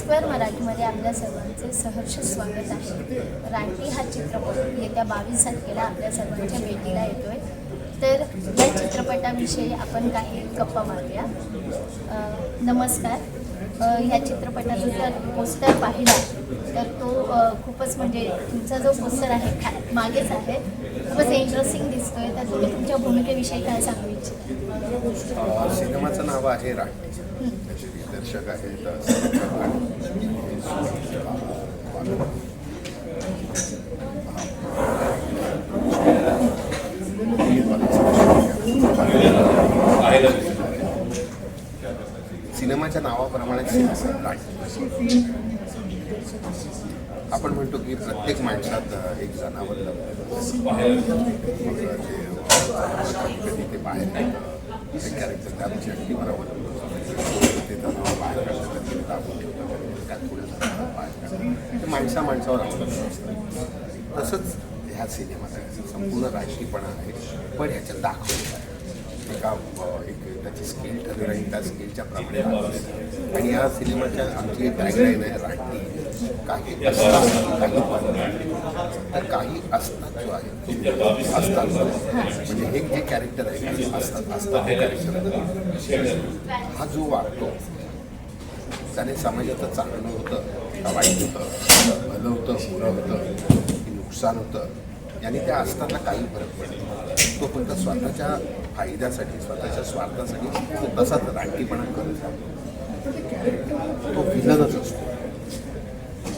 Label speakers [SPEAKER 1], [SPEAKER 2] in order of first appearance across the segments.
[SPEAKER 1] Square मराठीमध्ये आपल्या सर्वांचे सहर्ष स्वागत आहे. रानटी हा चित्रपट येत्या बावीस तारखेला आपल्या सर्वांच्या भेटीला येतोय. तर या चित्रपटाविषयी आपण काही गप्पा मारूया. नमस्कार. ह्या चित्रपटाचा जर पोस्टर पाहिला तर तो खूपच म्हणजे तुमचा जो पोस्टर आहे मागेच आहे खूपच इंटरेस्टिंग दिसतोय. तर तुम्ही तुमच्या भूमिकेविषयी काय सांगू इच्छिता?
[SPEAKER 2] सिनेमाचं नाव आहे राठी त्याचे दिग्दर्शक आहेत सिनेमाच्या नावाप्रमाणे आपण म्हणतो की प्रत्येक माणसात एक जनावर लपलेलं मग ते कधी ते बाहेर काढतं ते कॅरेक्टर त्या व्यक्तीवर अवलंबून असतं. ते जनावर बाहेर काढतं कधी ते दाबून ठेवतं त्यात पुढे जातं, बाहेर काढतं ते माणसा माणसावर अवलंबून असतं. तसंच ह्या सिनेमात आहे संपूर्ण राजकीयपणा आहे पण ह्याच्यात दाखवलं आहे. एका एक त्याची स्केल ठरली राहील त्या स्केलच्या प्रमाणे आणि या सिनेमाच्या आमची एक टॅगलाईन आहे काही तर काही असतात जो आहे असतात. म्हणजे हे जे कॅरेक्टर आहे असतात असतात हे कॅरेक्टर हा जो वागतो त्याने समाजाचं चांगलं होतं वाईट होतं भलं होतं बुरं होतं की नुकसान होतं याने त्या असताना काही फरक पडत. तो फक्त स्वतःच्या फायद्यासाठी स्वतःच्या स्वार्थासाठी तो तसाच रानटीपणा करत राहतो. तो विलनच असतो.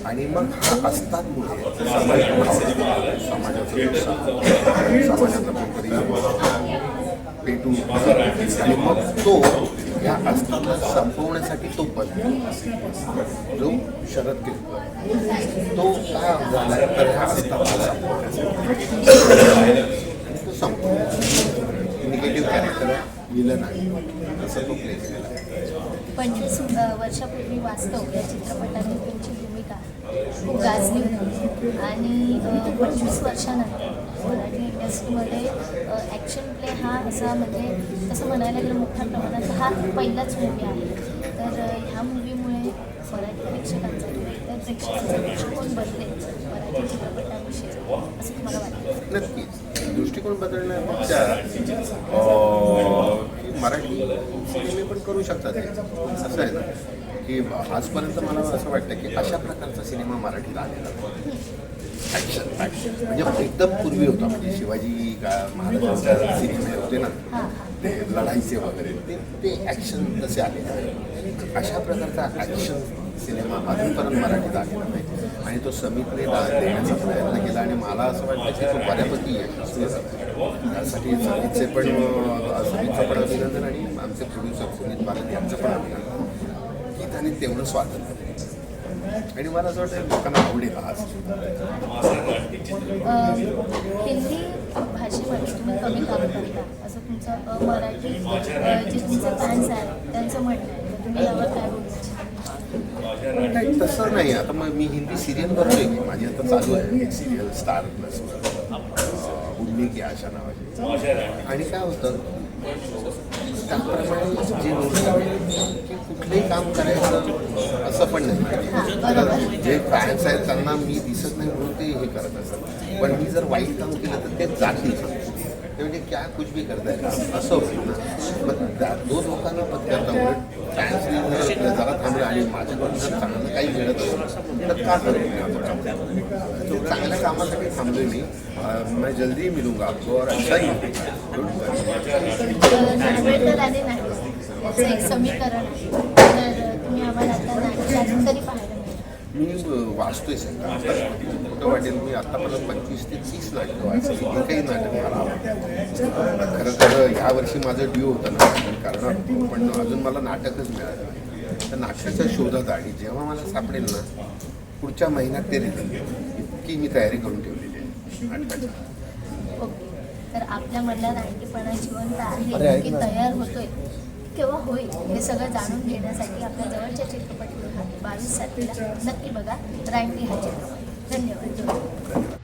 [SPEAKER 2] आणि मग हा असतातमुळे समाज दुखावतो. समाजाचं नुकसान कोणतरी पेटून. आणि मग तो या असताना संपवण्यासाठी तो बदलतो जो शरद केसकर तो काय झाला तर ह्या असताना संपवण्यासाठी तो संपतो निगेटिव्ह कॅरेक्टर विलन आहे तसं तो प्ले केलेला
[SPEAKER 1] पंचवीस अ, वर्षापूर्वी वास्तव या चित्रपटाने. गाजली होती आणि पंचवीस वर्षानंतर मराठी इंडस्ट्रीमध्ये ॲक्शन प्ले हा असा म्हणजे तसं म्हणायला गेलं मोठ्या प्रमाणात हा पहिलाच मूवी आहे तर ह्या मूवीमुळे मराठी प्रेक्षकांचा किंवा इतर प्रेक्षकांचा दृष्टिकोन बदले मराठी चित्रपटाविषयी असं तुम्हाला वाटतं
[SPEAKER 2] नक्कीच दृष्टिकोन बदलण्यापेक्षा मराठी सिनेमे पण करू शकतात. असं आहे ना? की आजपर्यंत मला असं वाटतं की अशा प्रकारचा सिनेमा मराठीला आलेला ॲक्शन ॲक्शन म्हणजे एकदम पूर्वी होता. म्हणजे शिवाजी का महाराजांच्या सिनेमे होते ना ते लढाईचे वगैरे ते ते ॲक्शन तसे आलेले अशा प्रकारचा ॲक्शन सिनेमा अजूनपर्यंत मराठीत आलेला नाही. आणि तो समितने देण्याचा प्रयत्न केला. आणि मला असं वाटतं की तो बऱ्यापैकी यशस्वी झाला. त्यासाठी समितचे पण समितचं पण अभिनंदन आणि आमचे प्रोड्युसर सुनीत बालन यांचं पण अभिनंदन. त्यांनी तेवढं दिलं. आणि मला असं वाटतं लोकांना आवडेल हा.
[SPEAKER 1] अ, हिंदी भाषेमध्ये तुम्ही कमी काम करता. असं तुमचं मराठी जे तुमचे फॅन्स आहेत त्यांचं म्हणणं आहे. तुम्ही यावर काय?
[SPEAKER 2] नाही तसं नाही. आता मग मी हिंदी सिरियल करतोय की माझी आता चालू आहे. एक सिरियल स्टार प्लसवर उर्मी की आशा नावाची. आणि काय होतं? त्याप्रमाणे जे लोक की कुठलंही काम करायचं असं पण नाही. जे पॅरेंट्स आहेत त्यांना मी दिसत नाही म्हणून ते हे करत असतात. पण मी जर वाईट काम केलं तर ते जातील. ते म्हणजे क्या कुछ भी करता येईल असं होईल दोन लोकांना पत्करता उलट फॅन्सने जरा थांबलं आणि माझ्याकडून जर चांगलं काही घडत असेल तर का करू चांगल्या कामासाठी थांबलोय मी. अं, मैं जल्दी मिलूंगा आपको और अच्छा ही
[SPEAKER 1] समीकरण आहे तर तुम्ही आम्हाला आता नाटकात तरी पाहायला मिळेल
[SPEAKER 2] मी वाचतोय कुठं वाटेल मी आतापर्यंत पंचवीस ते तीस नाटकं वाचली एकही नाटक मला खरं तर ह्या वर्षी माझं ड्यू होतं ना. कारण पण अजून मला नाटकच मिळालं नाही. तर नाटकाच्या शोधात आणि जेव्हा मला सापडेल ना पुढच्या महिन्यात ते रिलीज इतकी मी तयारी करून ठेवलेली आहे नाटकाची.
[SPEAKER 1] तर आपल्यामधला रानटीपणा जिवंत आहे. तयार होतोय? केव्हा होईल हे सगळं जाणून घेण्यासाठी आपल्या जवळच्या चित्रपटगृहात बावीस तारखेला नक्की बघा. रानटी हा चित्रपट. धन्यवाद.